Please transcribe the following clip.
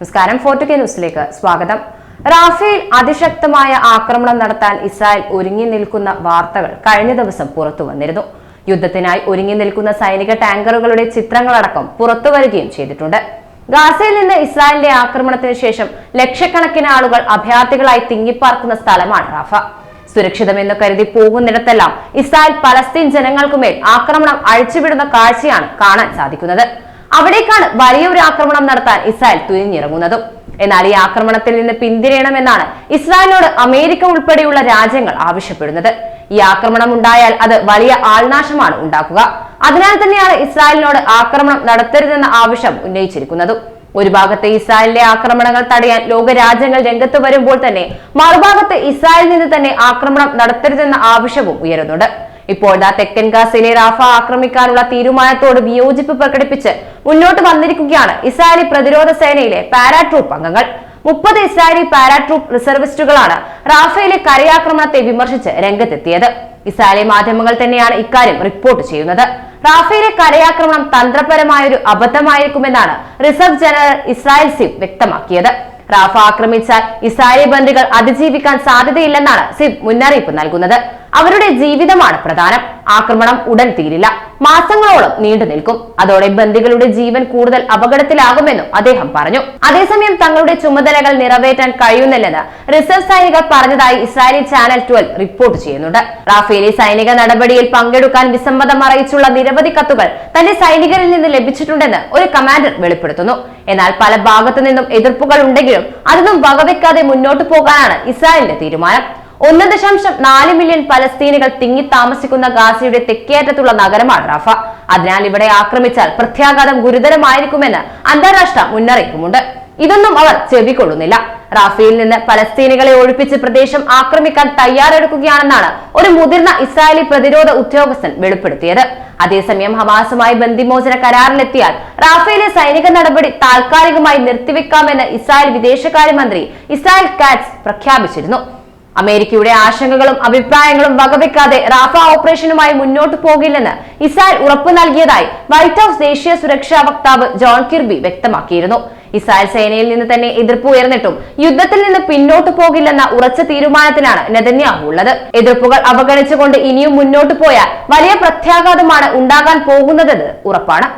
നമസ്കാരം. ഫോർട്ടു കെ ന്യൂസിലേക്ക് സ്വാഗതം. റാഫേൽ അതിശക്തമായ ആക്രമണം നടത്താൻ ഇസ്രായേൽ ഒരുങ്ങി നിൽക്കുന്ന വാർത്തകൾ കഴിഞ്ഞ ദിവസം പുറത്തു വന്നിരുന്നു. യുദ്ധത്തിനായി ഒരുങ്ങി നിൽക്കുന്ന സൈനിക ടാങ്കറുകളുടെ ചിത്രങ്ങളടക്കം പുറത്തു വരികയും ചെയ്തിട്ടുണ്ട്. ഗാസയിൽ നിന്ന് ഇസ്രായേലിന്റെ ആക്രമണത്തിന് ശേഷം ലക്ഷക്കണക്കിന് ആളുകൾ അഭയാർത്ഥികളായി തിങ്ങിപ്പാർക്കുന്ന സ്ഥലമാണ് റാഫ. സുരക്ഷിതമെന്ന് കരുതി പോകുന്നിടത്തെല്ലാം ഇസ്രായേൽ പലസ്തീൻ ജനങ്ങൾക്കുമേൽ ആക്രമണം അഴിച്ചുവിടുന്ന കാഴ്ചയാണ് കാണാൻ സാധിക്കുന്നത്. അവിടേക്കാണ് വലിയൊരു ആക്രമണം നടത്താൻ ഇസ്രായേൽ തുനിഞ്ഞിറങ്ങുന്നതും. എന്നാൽ ഈ ആക്രമണത്തിൽ നിന്ന് പിന്തിരിയണമെന്നാണ് ഇസ്രായേലിനോട് അമേരിക്ക ഉൾപ്പെടെയുള്ള രാജ്യങ്ങൾ ആവശ്യപ്പെടുന്നത്. ഈ ആക്രമണം ഉണ്ടായാൽ അത് വലിയ ആൾനാശമാണ് ഉണ്ടാക്കുക. അതിനാൽ തന്നെയാണ് ഇസ്രായേലിനോട് ആക്രമണം നടത്തരുതെന്ന ആവശ്യം ഉന്നയിച്ചിരിക്കുന്നതും. ഒരു ഭാഗത്ത് ഇസ്രായേലിലെ ആക്രമണങ്ങൾ തടയാൻ ലോകരാജ്യങ്ങൾ രംഗത്ത് വരുമ്പോൾ തന്നെ മറുഭാഗത്ത് ഇസ്രായേലിൽ നിന്ന് തന്നെ ആക്രമണം നടത്തരുതെന്ന ആവശ്യവും ഉയരുന്നുണ്ട്. ഇപ്പോൾ ദാ തെക്കൻ ഗാസയിലെ റാഫ ആക്രമിക്കാനുള്ള തീരുമാനത്തോട് വിയോജിപ്പ് പ്രകടിപ്പിച്ച് മുന്നോട്ട് വന്നിരിക്കുകയാണ് ഇസ്രായേലി പ്രതിരോധ സേനയിലെ പാരാട്രൂപ്പ് അംഗങ്ങൾ. മുപ്പത് ഇസ്രായേലി പാരാട്രൂപ്പ് റിസർവിസ്റ്റുകളാണ് റാഫയിലെ കരയാക്രമണത്തെ വിമർശിച്ച് രംഗത്തെത്തിയത്. ഇസ്രായേലി മാധ്യമങ്ങൾ തന്നെയാണ് ഇക്കാര്യം റിപ്പോർട്ട് ചെയ്യുന്നത്. റാഫയിലെ കരയാക്രമണം തന്ത്രപരമായ ഒരു അബദ്ധമായിരിക്കുമെന്നാണ് റിസർവ് ജനറൽ ഇസ്രായേൽ സിബ് വ്യക്തമാക്കിയത്. റാഫ ആക്രമിച്ചാൽ ഇസ്രായേലി ബന്ദികൾ അതിജീവിക്കാൻ സാധ്യതയില്ലെന്നാണ് സിബ് മുന്നറിയിപ്പ് നൽകുന്നത്. അവരുടെ ജീവിതമാണ് പ്രധാനം. ആക്രമണം ഉടൻ തീരില്ല. മാസങ്ങളോളം നീണ്ടു നിൽക്കും. അതോടെ ബന്ദികളുടെ ജീവൻ കൂടുതൽ അപകടത്തിലാകുമെന്നും അദ്ദേഹം പറഞ്ഞു. അതേസമയം തങ്ങളുടെ ചുമതലകൾ നിറവേറ്റാൻ കഴിയുന്നില്ലെന്ന് റിസർവ് സൈനികർ പറഞ്ഞതായി ഇസ്രായേലി ചാനൽ ട്വൽവ് റിപ്പോർട്ട് ചെയ്യുന്നുണ്ട്. റാഫേലി സൈനിക നടപടിയിൽ പങ്കെടുക്കാൻ വിസമ്മതം അറിയിച്ചുള്ള നിരവധി കത്തുകൾ തന്റെ സൈനികരിൽ നിന്ന് ലഭിച്ചിട്ടുണ്ടെന്ന് ഒരു കമാൻഡർ വെളിപ്പെടുത്തുന്നു. എന്നാൽ പല ഭാഗത്തു നിന്നും എതിർപ്പുകൾ ഉണ്ടെങ്കിലും അതൊന്നും വകവെക്കാതെ മുന്നോട്ടു പോകാനാണ് ഇസ്രായേലിന്റെ തീരുമാനം. ഒന്ന് ദശാംശം നാല് മില്യൺ പലസ്തീനികൾ തിങ്ങി താമസിക്കുന്ന ഗാസയുടെ തെക്കേറ്റത്തുള്ള നഗരമാണ് റഫ. അതിനാൽ ഇവിടെ ആക്രമിച്ചാൽ പ്രത്യാഘാതം ഗുരുതരമായിരിക്കുമെന്ന് അന്താരാഷ്ട്ര മുന്നറിയിപ്പുമുണ്ട്. ഇതൊന്നും അവർ ചെവിക്കൊള്ളുന്നില്ല. റാഫയിൽ നിന്ന് പലസ്തീനികളെ ഒഴിപ്പിച്ച് പ്രദേശം ആക്രമിക്കാൻ തയ്യാറെടുക്കുകയാണെന്നാണ് ഒരു മുതിർന്ന ഇസ്രായേലി പ്രതിരോധ ഉദ്യോഗസ്ഥൻ വെളിപ്പെടുത്തിയത്. അതേസമയം ഹമാസുമായി ബന്ദിമോചന കരാറിലെത്തിയാൽ റാഫയിലെ സൈനിക നടപടി താൽക്കാലികമായി നിർത്തിവെക്കാമെന്ന് ഇസ്രായേൽ വിദേശകാര്യമന്ത്രി ഇസ്രായേൽ കാറ്റ്സ് പ്രഖ്യാപിച്ചിരുന്നു. അമേരിക്കയുടെ ആശങ്കകളും അഭിപ്രായങ്ങളും വകവെക്കാതെ റാഫ ഓപ്പറേഷനുമായി മുന്നോട്ടു പോകില്ലെന്ന് ഇസ്രായേൽ ഉറപ്പു നൽകിയതായി വൈറ്റ് ഹൌസ് ദേശീയ സുരക്ഷാ വക്താവ് ജോൺ കിർബി വ്യക്തമാക്കിയിരുന്നു. ഇസ്രായേൽ സേനയിൽ നിന്ന് തന്നെ എതിർപ്പ് ഉയർന്നിട്ടും യുദ്ധത്തിൽ നിന്ന് പിന്നോട്ടു പോകില്ലെന്ന ഉറച്ച തീരുമാനത്തിലാണ് നെതന്യാഹു ഉള്ളത്. എതിർപ്പുകൾ അവഗണിച്ചുകൊണ്ട് ഇനിയും മുന്നോട്ടു പോയാൽ വലിയ പ്രത്യാഘാതമാണ് ഉണ്ടാകാൻ പോകുന്നതെന്ന് ഉറപ്പാണ്.